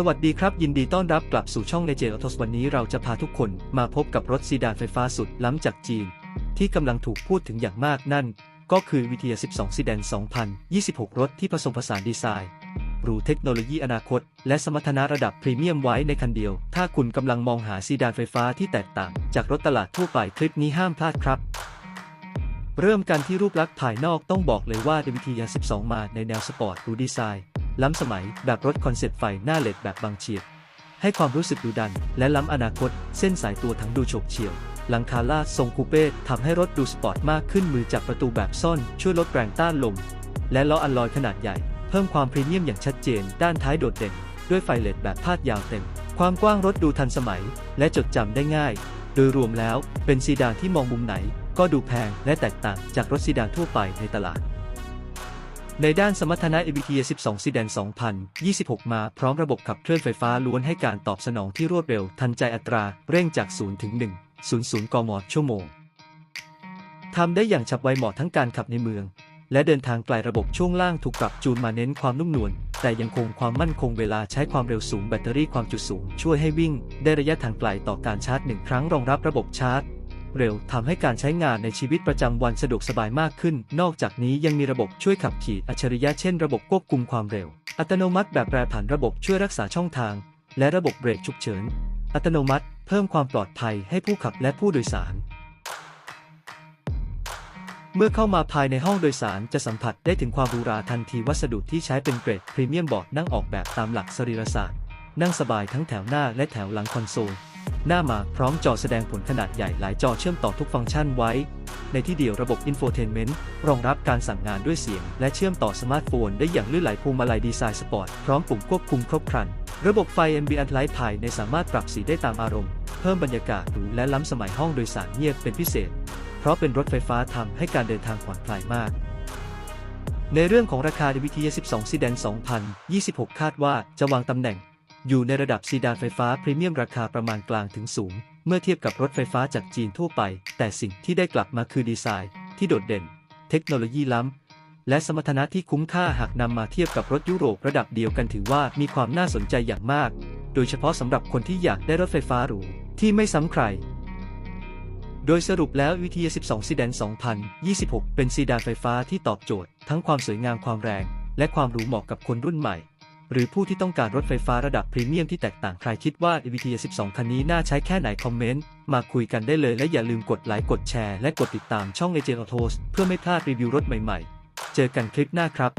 สวัสดีครับ ยินดีต้อนรับกลับสู่ช่องในเจออทสวันนี้เราจะพาทุกคนมาพบกับรถซีดานไฟฟ้าสุดล้ำจากจีน ที่กำลังถูกพูดถึงอย่างมากนั่น ก็คือวิทยา 12ซีดาน2026 รถที่ผสมผสานดีไซน์หรูเทคโนโลยีอนาคต และสมรรถนะระดับพรีเมียมไว้ในคันเดียว ถ้าคุณกำลังมองหาซีดานไฟฟ้าที่แตกต่าง จากรถตลาดทั่วไปคลิปนี้ห้ามพลาดครับ เริ่มกันที่รูปลักษณ์ภายนอกต้องบอกเลยว่า DVT 12 มาในแนวสปอร์ตหรูดีไซน์ ล้ำสมัยแบบรถคอนเซ็ปต์ไฟหน้าเลดแบบบางเฉียบ ให้ความรู้สึกดุดัน และล้ำอนาคต เส้นสายตัวทั้งดูโฉบเฉี่ยว หลังคาลาดทรงคูเป้ทำให้รถดูสปอร์ตมากขึ้นมือจับประตูแบบซ่อนช่วยลดแรงต้านลม และล้ออัลลอยขนาดใหญ่ เพิ่มความพรีเมียมอย่างชัดเจน ด้านท้ายโดดเด่น ด้วยไฟเลดแบบพาดยาวเต็ม ความกว้างรถดูทันสมัย และจดจำได้ง่าย โดยรวมแล้วเป็นซีดานที่มองมุมไหน ก็ดูแพงและแตกต่างจากรถซีดานทั่วไปในตลาด ในด้านสมรรถนะ EVT 12 ซีดาน2026 มาพร้อมระบบขับเคลื่อนไฟฟ้าล้วนให้การตอบสนองที่รวดเร็วทันใจอัตราเร่งจาก 0 ถึง 1 00 กม ชั่วโมง ทำได้อย่างฉับไวเหมาะทั้งการขับในเมือง และเดินทางไกลระบบช่วงล่างถูกปรับจูนมาเน้นความนุ่มนวลแต่ยังคงความมั่นคงเวลาใช้ความเร็วสูงแบตเตอรี่ความจุสูง ช่วยให้วิ่ง ได้ระยะทางไกลต่อการชาร์จหนึ่งครั้งรองรับระบบชาร์จ เร็วทำให้การใช้งานในชีวิตประจำวันสะดวกสบายมากขึ้น นอกจากนี้ยังมีระบบช่วยขับขี่อัจฉริยะเช่นระบบควบคุมความเร็ว อัตโนมัติแบบแปรผันระบบช่วยรักษาช่องทาง และระบบเบรกฉุกเฉิน อัตโนมัติ เพิ่มความปลอดภัยให้ผู้ขับและผู้โดยสาร เมื่อเข้ามาภายในห้องโดยสารจะสัมผัสได้ถึงความหรูหราทันทีวัสดุที่ใช้เป็นเกรดพรีเมียมบอร์ดนั่งออกแบบตามหลักสรีรศาสตร์นั่งสบายทั้งแถวหน้าและแถวหลังคอนโซล หน้ามาพร้อมจอแสดงผลขนาดใหญ่หลายจอเชื่อมต่อทุกฟังก์ชันไว้ ในที่เดียวระบบอินโฟเทนเมนต์รองรับการสั่งงานด้วยเสียง และเชื่อมต่อสมาร์ทโฟนได้อย่างลื่นไหลพวงมาลัยดีไซน์สปอร์ตพร้อมปุ่มควบคุมครบครัน ระบบไฟ Ambient Light ภายในสามารถปรับสีได้ตามอารมณ์ เพิ่มบรรยากาศหรูและล้ำสมัยห้องโดยสารเงียบเป็นพิเศษ เพราะเป็นรถไฟฟ้าทำให้การเดินทางผ่อนคลายมากในเรื่องของราคา DVT 12ซีดาน2026 คาดว่าจะวางตำแหน่ง อยู่ในระดับซีดานไฟฟ้าพรีเมียมราคาประมาณกลางถึงสูง เมื่อเทียบกับรถไฟฟ้าจากจีนทั่วไป แต่สิ่งที่ได้กลับมาคือดีไซน์ ที่โดดเด่น เทคโนโลยีล้ำ และสมรรถนะที่คุ้มค่าหากนำมาเทียบกับรถยุโรประดับเดียวกันถือว่ามีความน่าสนใจอย่างมาก โดยเฉพาะสำหรับคนที่อยากได้รถไฟฟ้าหรูที่ไม่ซ้ำใคร โดยสรุปแล้ววิทยา12ซีดาน2026 เป็นซีดานไฟฟ้าที่ตอบโจทย์ ทั้งความสวยงามความแรง และความหรูเหมาะกับคนรุ่นใหม่ หรือผู้ที่ต้องการรถไฟฟ้าระดับพรีเมียมที่แตกต่างใครคิดว่า EVT 12 คันนี้น่าใช้แค่ไหนคอมเมนต์ มาคุยกันได้เลยและอย่าลืมกดไลค์กดแชร์และกดติดตามช่อง AJ Autos เพื่อไม่พลาดรีวิวรถใหม่ๆ เจอกันคลิปหน้าครับ